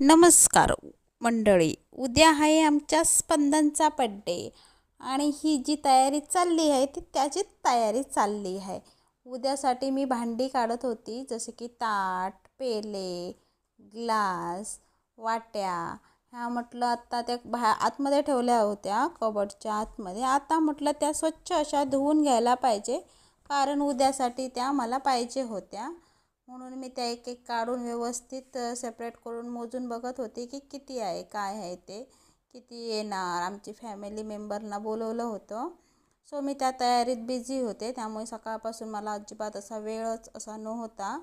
नमस्कार मंडळी उद्या आहे आमच्या स्पंदनचा बड्डे आणि ही जी तयारी चालली आहे ती त्याची तयारी चालली आहे. उद्यासाठी मी भांडी काढत होती जसे की ताट पेले ग्लास वाट्या ह्या म्हटलं आत्ता त्या भा आतमध्ये ठेवल्या होत्या कबडच्या आतमध्ये. आता म्हटलं त्या स्वच्छ अशा धुवून घ्यायला पाहिजे कारण उद्यासाठी त्या मला पाहिजे होत्या. म्हणून मी त्या एक एक काढून व्यवस्थित सेपरेट करून मोजून बघत होते की किती आहे काय आहे ते किती येणार. आमची फॅमिली मेंबरना बोलवलं होतं. सो मी त्या तयारीत बिझी होते. त्यामुळे सकाळपासून मला अजिबात असा वेळच असा नव्हता.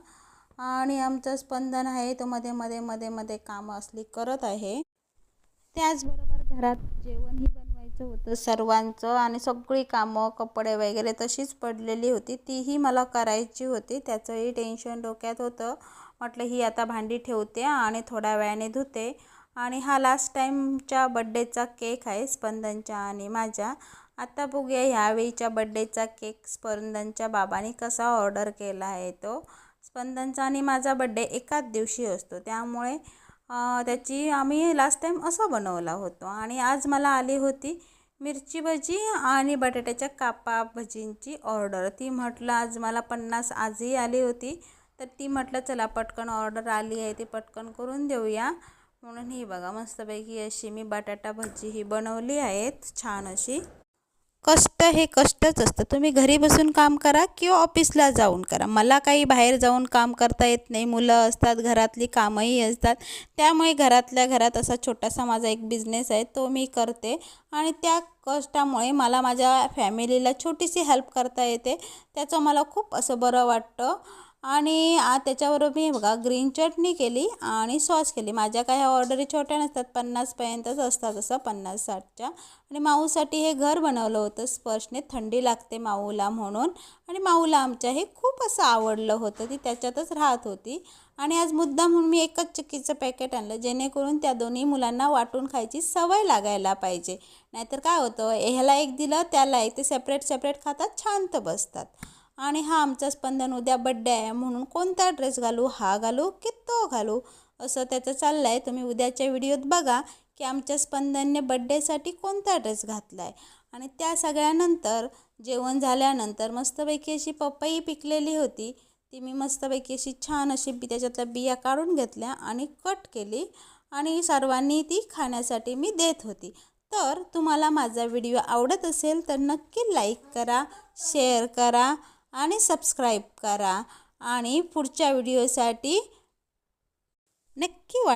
आणि आमचं स्पंदन आहे तो मध्ये मध्ये मध्ये मध्ये कामं असली करत आहे. त्याचबरोबर घरात जेवणही बनवायचं होतं सर्वांचं आणि सगळी कामं कपडे वगैरे तशीच पडलेली होती. तीही मला करायची होती. त्याचंही टेन्शन डोक्यात होतं. म्हटलं ही आता भांडी ठेवते आणि थोड्या वेळाने धुते. आणि हा लास्ट टाईमच्या बड्डेचा केक आहे स्पंदनच्या आणि माझ्या. आता बघूया ह्यावेळीच्या बड्डेचा केक स्पंदनच्या बाबांनी कसा ऑर्डर केला आहे तो. स्पंदनचा आणि माझा बड्डे एकाच दिवशी असतो. त्यामुळे त्याची आम्ही लास्ट टाईम असं बनवला होतो. आणि आज मला आली होती मिरची भजी आणि बटाट्याच्या कापा भजींची ऑर्डर ती म्हटलं आज मला पन्नास आजही आली होती. तर ती म्हटलं चला पटकन ऑर्डर आली आहे ती पटकन करून देऊया. म्हणून ही बघा मस्तपैकी अशी मी बटाटा भजी ही बनवली आहेत छान अशी. कष्ट हे कष्टच असतं. तुम्ही घरी बसून काम करा किंवा ऑफिसला जाऊन करा. मला काही बाहेर जाऊन काम करता येत नाही. मुलं असतात घरातली कामंही असतात. त्यामुळे घरातल्या घरात असा छोटासा माझा एक बिझनेस आहे तो मी करते. आणि त्या कष्टामुळे मला माझ्या फॅमिलीला छोटीशी हेल्प करता येते. त्याचं मला खूप असं बरं वाटतं. आणि त्याच्याबरोबर मी बघा ग्रीन चटणी केली आणि सॉस केली. माझ्या काही ऑर्डरी छोट्या नसतात पन्नासपर्यंतच असतात असं पन्नास साठच्या. आणि माऊसाठी हे घर बनवलं होतं स्पर्शने थंडी लागते माऊला म्हणून. आणि माऊला आमच्या हे खूप असं आवडलं होतं ती त्याच्यातच राहत होती. आणि आज मुद्दा म्हणून मी एकच चक्कीचं पॅकेट आणलं जेणेकरून त्या दोन्ही मुलांना वाटून खायची सवय लागायला पाहिजे. नाहीतर काय होतं ह्याला एक दिलं त्याला एक ते सेपरेट सेपरेट खातात शांत बसतात. आणि हा आमचा स्पंदन उद्या बड्डे आहे म्हणून कोणता ड्रेस घालू हा घालू की तो घालू? असं त्याचं चाललं आहे तुम्ही उद्याच्या व्हिडिओत बघा की आमच्या स्पंदनने बड्डेसाठी कोणता ड्रेस घातला आहे आणि त्या सगळ्यानंतर जेवण झाल्यानंतर मस्तपैकी अशी पपई पिकलेली होती. ती मी मस्तपैकी अशी छान अशी बी त्याच्यातल्या बिया काढून घेतल्या आणि कट केली. आणि सर्वांनी ती खाण्यासाठी मी देत होती. तर तुम्हाला माझा व्हिडिओ आवडत असेल तर नक्की लाईक करा शेअर करा. आणि सबस्क्राईब करा. आणि पुढच्या व्हिडिओसाठी नक्की वा